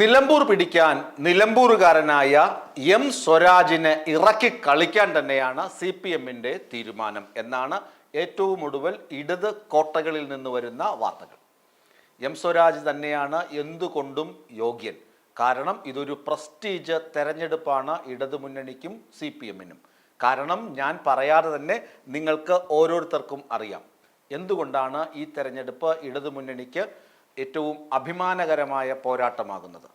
നിലമ്പൂർ പിടിക്കാൻ നിലമ്പൂറുകാരനായ എം സ്വരാജിനെ ഇറക്കി കളിക്കാൻ തന്നെയാണ് സി പി എമ്മിന്റെ തീരുമാനം എന്നാണ് ഏറ്റവും ഒടുവിൽ ഇടത് കോട്ടകളിൽ നിന്ന് വരുന്ന വാർത്തകൾ. എം സ്വരാജ് തന്നെയാണ് എന്തുകൊണ്ടും യോഗ്യൻ. കാരണം ഇതൊരു പ്രസ്റ്റീജ് തെരഞ്ഞെടുപ്പാണ് ഇടതു മുന്നണിക്കും സി പി എമ്മിനും കാരണം ഞാൻ പറയാതെ തന്നെ നിങ്ങൾക്ക് ഓരോരുത്തർക്കും അറിയാം. എന്തുകൊണ്ടാണ് ഈ തെരഞ്ഞെടുപ്പ് ഇടതു മുന്നണിക്ക് ഏറ്റവും അഭിമാനകരമായ പോരാട്ടമാകുന്നത്.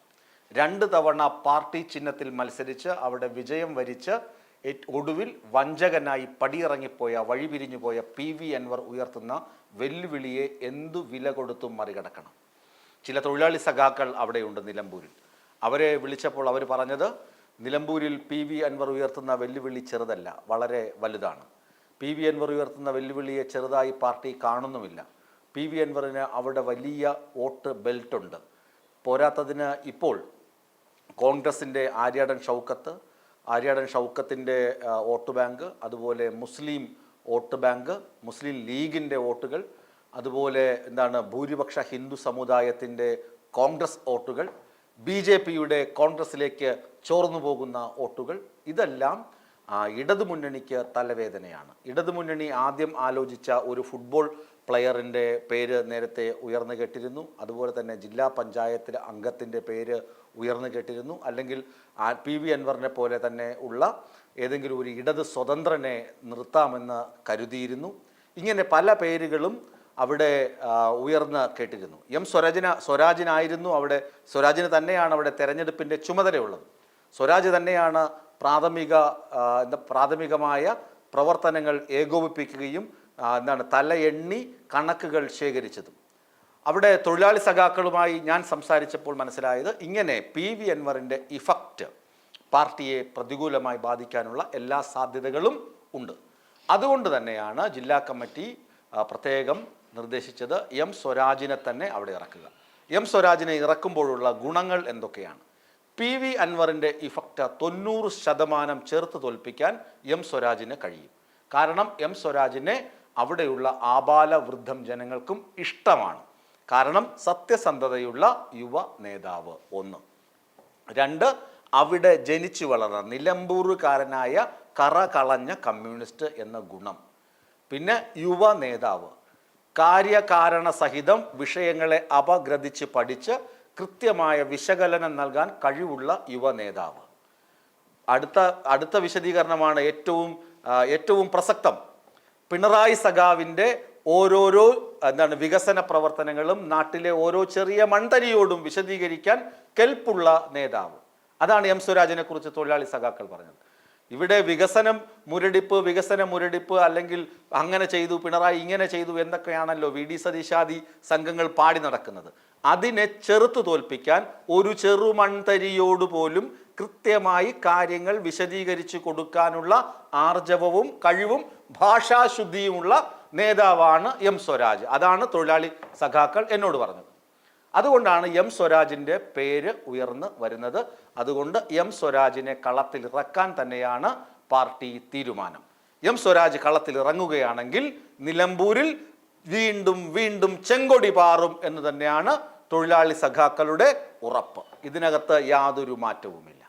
രണ്ട് തവണ പാർട്ടി ചിഹ്നത്തിൽ മത്സരിച്ച് അവിടെ വിജയം വരിച്ച് ഒടുവിൽ വഞ്ചകനായി പടിയിറങ്ങിപ്പോയ വഴിപിരിഞ്ഞുപോയ പി വി അൻവർ ഉയർത്തുന്ന വെല്ലുവിളിയെ എന്തു വില കൊടുത്തും മറികടക്കണം. ചില തൊഴിലാളി സഖാക്കൾ അവിടെയുണ്ട് നിലമ്പൂരിൽ. അവരെ വിളിച്ചപ്പോൾ അവർ പറഞ്ഞത് നിലമ്പൂരിൽ പി വി അൻവർ ഉയർത്തുന്ന വെല്ലുവിളി ചെറുതല്ല വളരെ വലുതാണ്. പി വി അൻവർ ഉയർത്തുന്ന വെല്ലുവിളിയെ ചെറുതായി പാർട്ടി കാണുന്നുമില്ല. പി വി അൻവറിന് അവിടെ വലിയ വോട്ട് ബെൽറ്റുണ്ട്. പോരാത്തതിന് ഇപ്പോൾ കോൺഗ്രസിന്റെ ആര്യാടൻ ഷൗക്കത്ത് ആര്യാടൻ ഷൗക്കത്തിന്റെ വോട്ട് ബാങ്ക് അതുപോലെ മുസ്ലിം വോട്ട് ബാങ്ക് മുസ്ലിം ലീഗിന്റെ വോട്ടുകൾ അതുപോലെ എന്താണ് ഭൂരിപക്ഷ ഹിന്ദു സമുദായത്തിന്റെ കോൺഗ്രസ് വോട്ടുകൾ ബി ജെ പിയുടെ കോൺഗ്രസിലേക്ക് ചോർന്നു പോകുന്ന വോട്ടുകൾ ഇതെല്ലാം ഇടതുമുന്നണിക്ക് തലവേദനയാണ്. ഇടതുമുന്നണി ആദ്യം ആലോചിച്ച ഒരു ഫുട്ബോൾ പ്ലെയറിന്റെ പേര് നേരത്തെ ഉയർന്നു കേട്ടിരുന്നു. അതുപോലെ തന്നെ ജില്ലാ പഞ്ചായത്തിലെ അംഗത്തിന്റെ പേര് ഉയർന്നു കേട്ടിരുന്നു. അല്ലെങ്കിൽ ആ പി വി അൻവറിനെ പോലെ തന്നെ ഉള്ള ഏതെങ്കിലും ഒരു ഇടത് സ്വതന്ത്രനെ നിർത്താമെന്ന് കരുതിയിരുന്നു. ഇങ്ങനെ പല പേരുകളും അവിടെ ആ, ഉയർന്ന് കേട്ടിരുന്നു. എം സ്വരാജിന സ്വരാജിനായിരുന്നു അവിടെ സ്വരാജിന് തന്നെയാണ് അവിടെ തെരഞ്ഞെടുപ്പിന്റെ ചുമതലയുള്ളത്. സ്വരാജ് തന്നെയാണ് പ്രാഥമിക എന്താ പ്രാഥമികമായ പ്രവർത്തനങ്ങൾ ഏകോപിപ്പിക്കുകയും എന്താണ് തല എണ്ണി കണക്കുകൾ ശേഖരിച്ചതും. അവിടെ തൊഴിലാളി സഖാക്കളുമായി ഞാൻ സംസാരിച്ചപ്പോൾ മനസ്സിലായത് ഇങ്ങനെ പി വി അൻവറിന്റെ ഇഫക്റ്റ് പാർട്ടിയെ പ്രതികൂലമായി ബാധിക്കാനുള്ള എല്ലാ സാധ്യതകളും ഉണ്ട്. അതുകൊണ്ട് തന്നെയാണ് ജില്ലാ കമ്മിറ്റി പ്രത്യേകം നിർദ്ദേശിച്ചത് എം സ്വരാജിനെ തന്നെ അവിടെ ഇറക്കുക. എം സ്വരാജിനെ ഇറക്കുമ്പോഴുള്ള ഗുണങ്ങൾ എന്തൊക്കെയാണ്? പി വി അൻവറിന്റെ ഇഫക്റ്റ് തൊണ്ണൂറ് ശതമാനം ചേർത്ത് തോൽപ്പിക്കാൻ എം സ്വരാജിന് കഴിയും. കാരണം എം സ്വരാജിനെ അവിടെയുള്ള ആബാല വൃദ്ധം ജനങ്ങൾക്കും ഇഷ്ടമാണ്. കാരണം സത്യസന്ധതയുള്ള യുവ നേതാവ് ഒന്ന്. രണ്ട് അവിടെ ജനിച്ചു വളർന്ന നിലമ്പൂറുകാരനായ കറ കളഞ്ഞ കമ്മ്യൂണിസ്റ്റ് എന്ന ഗുണം. പിന്നെ യുവ നേതാവ്. കാര്യകാരണ സഹിതം വിഷയങ്ങളെ അപഗ്രഥിച്ച് പഠിച്ച് കൃത്യമായ വിശകലനം നൽകാൻ കഴിവുള്ള യുവ നേതാവ്. അടുത്ത അടുത്ത വിശദീകരണമാണ് ഏറ്റവും ഏറ്റവും പ്രസക്തം. പിണറായി സഖാവിന്റെ ഓരോരോ എന്താണ് വികസന പ്രവർത്തനങ്ങളും നാട്ടിലെ ഓരോ ചെറിയ മൺതരിയോടും വിശദീകരിക്കാൻ കെൽപ്പുള്ള നേതാവ്. അതാണ് എം സ്വരാജിനെ കുറിച്ച് തൊഴിലാളി സഖാക്കൾ പറഞ്ഞത്. ഇവിടെ വികസനം മുരടിപ്പ് വികസന മുരടിപ്പ് അല്ലെങ്കിൽ അങ്ങനെ ചെയ്തു പിണറായി ഇങ്ങനെ ചെയ്തു എന്നൊക്കെയാണല്ലോ വി ഡി സതീശാദി സംഘങ്ങൾ പാടി നടക്കുന്നത്. അതിനെ ചെറുത്തു തോൽപ്പിക്കാൻ ഒരു ചെറുമൺതരിയോട് പോലും കൃത്യമായി കാര്യങ്ങൾ വിശദീകരിച്ചു കൊടുക്കാനുള്ള ആർജവവും കഴിവും ഭാഷാശുദ്ധിയുമുള്ള നേതാവാണ് എം സ്വരാജ്. അതാണ് തൊഴിലാളി സഖാക്കൾ എന്നോട് പറഞ്ഞത്. അതുകൊണ്ടാണ് എം സ്വരാജിന്റെ പേര് ഉയർന്നു വരുന്നത്. അതുകൊണ്ട് എം സ്വരാജിനെ കളത്തിൽ ഇറക്കാൻ തന്നെയാണ് പാർട്ടി തീരുമാനം. എം സ്വരാജ് കളത്തിൽ ഇറങ്ങുകയാണെങ്കിൽ നിലമ്പൂരിൽ വീണ്ടും വീണ്ടും ചെങ്കൊടി പാറും എന്ന് തന്നെയാണ് തൊഴിലാളി സഖാക്കളുടെ ഉറപ്പ്. ഇതിനകത്ത് യാതൊരു മാറ്റവുമില്ല.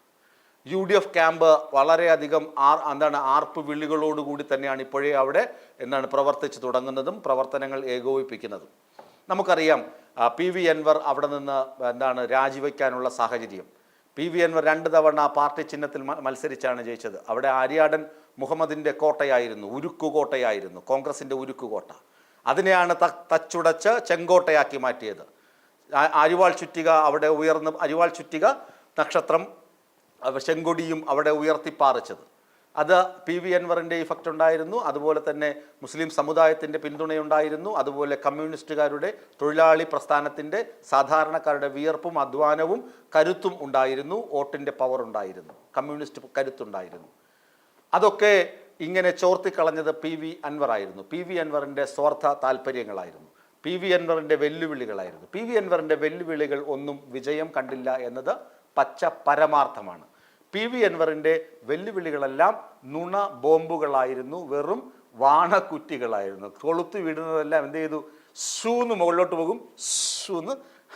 യു ഡി എഫ് ക്യാമ്പ് വളരെയധികം ആർ എന്താണ് ആർപ്പ് വിളികളോടുകൂടി തന്നെയാണ് ഇപ്പോഴേ അവിടെ എന്താണ് പ്രവർത്തിച്ചു തുടങ്ങുന്നതും പ്രവർത്തനങ്ങൾ ഏകോപിപ്പിക്കുന്നതും. നമുക്കറിയാം പി വി അൻവർ അവിടെ നിന്ന് എന്താണ് രാജിവെക്കാനുള്ള സാഹചര്യം. പി വി അൻവർ രണ്ട് തവണ പാർട്ടി ചിഹ്നത്തിൽ മത്സരിച്ചാണ് ജയിച്ചത്. അവിടെ ആര്യാടൻ മുഹമ്മദിന്റെ കോട്ടയായിരുന്നു ഉരുക്കു കോട്ടയായിരുന്നു കോൺഗ്രസിന്റെ ഉരുക്കു കോട്ട അതിനെയാണ് ത തച്ചുടച്ച് ചെങ്കോട്ടയാക്കി മാറ്റിയത്. അരിവാൾ ചുറ്റിക അവിടെ ഉയർന്ന് അരിവാൾ ചുറ്റിക നക്ഷത്രം ചെങ്കൊടിയും അവിടെ ഉയർത്തിപ്പാറിച്ചത്. അത് പി വി അൻവറിന്റെ ഇഫക്റ്റ് ഉണ്ടായിരുന്നു. അതുപോലെ തന്നെ മുസ്ലിം സമുദായത്തിന്റെ പിന്തുണയുണ്ടായിരുന്നു. അതുപോലെ കമ്മ്യൂണിസ്റ്റുകാരുടെ തൊഴിലാളി പ്രസ്ഥാനത്തിന്റെ സാധാരണക്കാരുടെ വിയർപ്പും അധ്വാനവും കരുത്തും ഉണ്ടായിരുന്നു. വോട്ടിന്റെ പവർ ഉണ്ടായിരുന്നു. കമ്മ്യൂണിസ്റ്റ് കരുത്തുണ്ടായിരുന്നു. അതൊക്കെ ഇങ്ങനെ ചോർത്തിക്കളഞ്ഞത് പി വി അൻവറായിരുന്നു പി വി അൻവറിന്റെ സ്വാർത്ഥ താല്പര്യങ്ങളായിരുന്നു പി വി അൻവറിന്റെ വെല്ലുവിളികളായിരുന്നു. പി വി അൻവറിന്റെ വെല്ലുവിളികൾ ഒന്നും വിജയം കണ്ടില്ല എന്നത് പച്ച പരമാർത്ഥമാണ്. പി വി അൻവറിന്റെ വെല്ലുവിളികളെല്ലാം നുണ ബോംബുകളായിരുന്നു വെറും വാണക്കുറ്റികളായിരുന്നു. കൊളുത്തു വിടുന്നതെല്ലാം എന്ത് ചെയ്തു? ഷൂന്ന് മുകളിലോട്ട് പോകും ഷൂന്ന്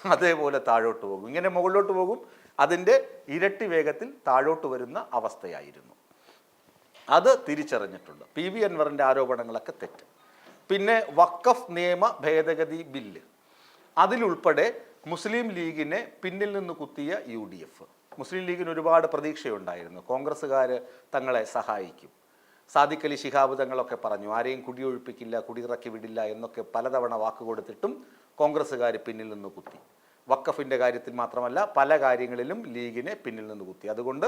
അതേപോലെ താഴോട്ട് പോകും. ഇങ്ങനെ മുകളിലോട്ട് പോകും അതിന്റെ ഇരട്ടി വേഗത്തിൽ താഴോട്ട് വരുന്ന അവസ്ഥയായിരുന്നു. അത് തിരിച്ചറിഞ്ഞിട്ടുണ്ട്. പി വി അൻവറിന്റെ ആരോപണങ്ങളൊക്കെ തെറ്റ്. പിന്നെ വക്കഫ് നിയമ ഭേദഗതി ബില്ല്. അതിലുൾപ്പെടെ മുസ്ലിം ലീഗിനെ പിന്നിൽ നിന്ന് കുത്തിയ യു ഡി എഫ്. മുസ്ലിം ലീഗിന് ഒരുപാട് പ്രതീക്ഷയുണ്ടായിരുന്നു. കോൺഗ്രസ്സുകാർ തങ്ങളെ സഹായിക്കും. സാദിഖ് അലി ശിഹാബ് തങ്ങളൊക്കെ പറഞ്ഞു ആരെയും കുടിയൊഴിപ്പിക്കില്ല കുടിയിറക്കി വിടില്ല എന്നൊക്കെ പലതവണ വാക്ക് കൊടുത്തിട്ടും കോൺഗ്രസ്സുകാർ പിന്നിൽ നിന്ന് കുത്തി. വക്കഫിന്റെ കാര്യത്തിൽ മാത്രമല്ല പല കാര്യങ്ങളിലും ലീഗിനെ പിന്നിൽ നിന്ന് കുത്തി. അതുകൊണ്ട്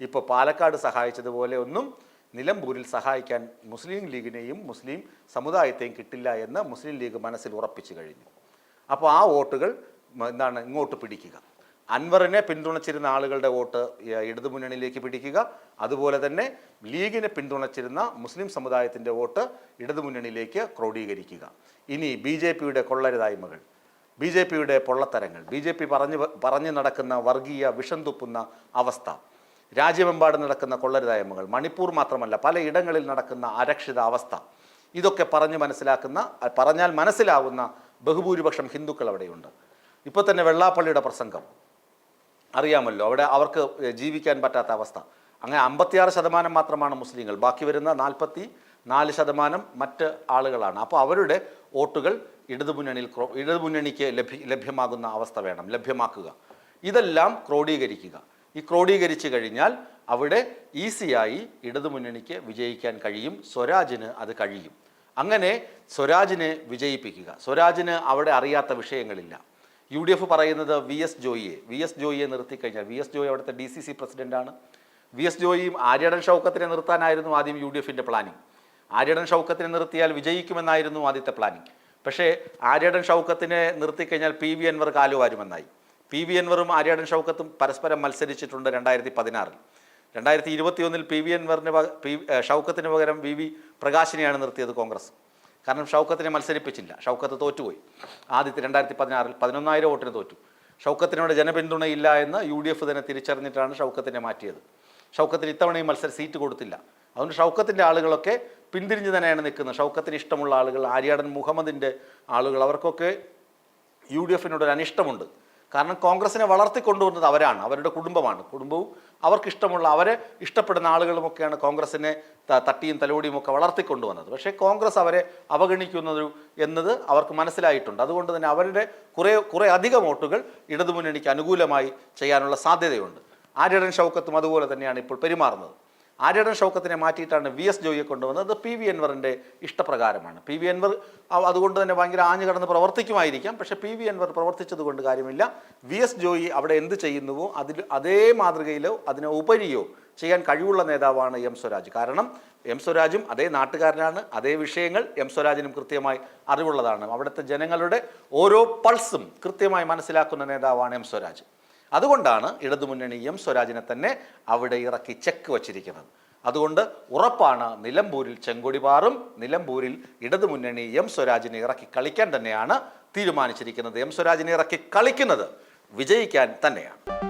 ഇപ്പോൾ പാലക്കാട് സഹായിച്ചതുപോലെ ഒന്നും നിലമ്പൂരിൽ സഹായിക്കാൻ മുസ്ലിം ലീഗിനെയും മുസ്ലിം സമുദായത്തെയും കിട്ടില്ല എന്ന് മുസ്ലിം ലീഗ് മനസ്സിൽ ഉറപ്പിച്ചു കഴിഞ്ഞു. അപ്പോൾ ആ വോട്ടുകൾ എന്താണ് ഇങ്ങോട്ട് പിടിക്കുക. അൻവറിനെ പിന്തുണച്ചിരുന്ന ആളുകളുടെ വോട്ട് ഇടതുമുന്നണിയിലേക്ക് പിടിക്കുക. അതുപോലെ തന്നെ ലീഗിനെ പിന്തുണച്ചിരുന്ന മുസ്ലിം സമുദായത്തിന്റെ വോട്ട് ഇടതുമുന്നണിയിലേക്ക് ക്രോഡീകരിക്കുക. ഇനി ബി ജെ പിയുടെ കൊള്ളരുതായ്മകൾ ബി ജെ പിയുടെ പൊള്ളത്തരങ്ങൾ ബി ജെ പി പറഞ്ഞു പറഞ്ഞു നടക്കുന്ന വർഗീയ വിഷം തുപ്പുന്ന അവസ്ഥ രാജ്യമെമ്പാടും നടക്കുന്ന കൊള്ളരുതായ്മകൾ. മണിപ്പൂർ മാത്രമല്ല പലയിടങ്ങളിൽ നടക്കുന്ന അരക്ഷിത അവസ്ഥ ഇതൊക്കെ പറഞ്ഞ് മനസ്സിലാക്കുന്ന പറഞ്ഞാൽ മനസ്സിലാവുന്ന ബഹുഭൂരിപക്ഷം ഹിന്ദുക്കൾ അവിടെയുണ്ട്. ഇപ്പോൾ തന്നെ വെള്ളാപ്പള്ളിയുടെ പ്രസംഗം. അറിയാമല്ലോ അവിടെ അവർക്ക് ജീവിക്കാൻ പറ്റാത്ത അവസ്ഥ. അങ്ങനെ അമ്പത്തിയാറ് ശതമാനം മാത്രമാണ് മുസ്ലിങ്ങൾ. ബാക്കി വരുന്ന നാൽപ്പത്തി നാല് ശതമാനം മറ്റ് ആളുകളാണ്. അപ്പോൾ അവരുടെ വോട്ടുകൾ ഇടതുമുന്നണിയിൽ ഇടതുമുന്നണിക്ക് ലഭ്യ ലഭ്യമാകുന്ന അവസ്ഥ വേണം ലഭ്യമാക്കുക. ഇതെല്ലാം ക്രോഡീകരിക്കുക. ഈ ക്രോഡീകരിച്ചു കഴിഞ്ഞാൽ അവിടെ ഈസിയായി ഇടതുമുന്നണിക്ക് വിജയിക്കാൻ കഴിയും. സ്വരാജിന് അത് കഴിയും. അങ്ങനെ സ്വരാജിനെ വിജയിപ്പിക്കുക. സ്വരാജിന് അവിടെ അറിയാത്ത വിഷയങ്ങളില്ല. യു ഡി എഫ് പറയുന്നത് വി എസ് ജോയിയെ. വി എസ് ജോയിയെ നിർത്തിക്കഴിഞ്ഞാൽ വി എസ് ജോയി അവിടുത്തെ ഡി സി സി പ്രസിഡന്റാണ്. വി എസ് ജോയിയും ആര്യടൻ ഷൗക്കത്തിനെ നിർത്താനായിരുന്നു ആദ്യം യു ഡി എഫിന്റെ പ്ലാനിങ് ആര്യടൻ ഷൗക്കത്തിനെ നിർത്തിയാൽ വിജയിക്കുമെന്നായിരുന്നു ആദ്യത്തെ പ്ലാനിങ് പക്ഷേ ആര്യടൻ ഷൗക്കത്തിനെ നിർത്തിക്കഴിഞ്ഞാൽ പി വി അൻവർ കാലുവാരുമെന്നായി. പി വി അൻവറും ആര്യാടൻ ഷൗക്കത്തും പരസ്പരം മത്സരിച്ചിട്ടുണ്ട് രണ്ടായിരത്തി പതിനാറിൽ. രണ്ടായിരത്തി ഇരുപത്തിയൊന്നിൽ പി വി അൻവറിന് പി ഷൗക്കത്തിന് പകരം വി വി പ്രകാശിനെയാണ് നിർത്തിയത് കോൺഗ്രസ്. കാരണം ഷൗക്കത്തിനെ മത്സരിപ്പിച്ചില്ല. ഷൗക്കത്ത് തോറ്റുപോയി. ആദ്യത്തെ രണ്ടായിരത്തി പതിനാറിൽ പതിനൊന്നായിരം വോട്ടിന് തോറ്റു. ഷൗക്കത്തിനോട് ജനപിന്തുണയില്ല എന്ന് യു ഡി എഫ് തന്നെ തിരിച്ചറിഞ്ഞിട്ടാണ് ഷൗക്കത്തിനെ മാറ്റിയത്. ഷൗക്കത്തിന് ഇത്തവണയും മത്സര സീറ്റ് കൊടുത്തില്ല. അതുകൊണ്ട് ഷൗക്കത്തിന്റെ ആളുകളൊക്കെ പിന്തിരിഞ്ഞ് തന്നെയാണ് നിൽക്കുന്നത്. ഷൗക്കത്തിന് ഇഷ്ടമുള്ള ആളുകൾ ആര്യാടൻ മുഹമ്മദിന്റെ ആളുകൾ അവർക്കൊക്കെ യു ഡി എഫിനോട് ഒരു അനിഷ്ടമുണ്ട് കാരണം കോൺഗ്രസിനെ വളർത്തിക്കൊണ്ടുവന്നത് അവരാണ് അവരുടെ കുടുംബമാണ്. കുടുംബവും അവർക്കിഷ്ടമുള്ള അവരെ ഇഷ്ടപ്പെടുന്ന ആളുകളുമൊക്കെയാണ് കോൺഗ്രസിനെ തട്ടിയും തലോടിയും ഒക്കെ വളർത്തിക്കൊണ്ടുവന്നത് പക്ഷേ കോൺഗ്രസ് അവരെ അവഗണിക്കുന്നത് എന്നത് അവർക്ക് മനസ്സിലായിട്ടുണ്ട്. അതുകൊണ്ട് തന്നെ അവരുടെ കുറേ കുറേ അധികം വോട്ടുകൾ ഇടതുമുന്നണിക്ക് അനുകൂലമായി ചെയ്യാനുള്ള സാധ്യതയുണ്ട്. ആര്യടൻ ഷൗക്കത്തും അതുപോലെ തന്നെയാണ് ഇപ്പോൾ പെരുമാറുന്നത്. ആര്യടൻ ഷൗക്കത്തിനെ മാറ്റിയിട്ടാണ് വി എസ് ജോയിയെ കൊണ്ടുവന്നത്. പി വി അൻവറിന്റെ ഇഷ്ടപ്രകാരമാണ്. പി വി അൻവർ അതുകൊണ്ട് തന്നെ ഭയങ്കര ആഞ്ഞു കടന്ന് പ്രവർത്തിക്കുമായിരിക്കാം. പക്ഷേ പി വി അൻവർ പ്രവർത്തിച്ചത് കൊണ്ട് കാര്യമില്ല. വി എസ് ജോയി അവിടെ എന്ത് ചെയ്യുന്നുവോ അതിൽ അതേ മാതൃകയിലോ അതിനെ ഉപരിയോ ചെയ്യാൻ കഴിവുള്ള നേതാവാണ് എം സ്വരാജ്. കാരണം എം സ്വരാജും അതേ നാട്ടുകാരനാണ്. അതേ വിഷയങ്ങൾ എം സ്വരാജിനും കൃത്യമായി അറിവുള്ളതാണ്. അവിടുത്തെ ജനങ്ങളുടെ ഓരോ പൾസും കൃത്യമായി മനസ്സിലാക്കുന്ന നേതാവാണ് എം സ്വരാജ്. അതുകൊണ്ടാണ് ഇടതുമുന്നണി എം സ്വരാജിനെ തന്നെ അവിടെ ഇറക്കി ചെക്ക് വച്ചിരിക്കുന്നത്. അതുകൊണ്ട് ഉറപ്പാണ് നിലമ്പൂരിൽ ചെങ്കൊടി പാറും നിലമ്പൂരിൽ ഇടതുമുന്നണി എം സ്വരാജിനെ ഇറക്കി കളിക്കാൻ തന്നെയാണ് തീരുമാനിച്ചിരിക്കുന്നത്. എം സ്വരാജിനെ ഇറക്കി കളിക്കുന്നത് വിജയിക്കാൻ തന്നെയാണ്.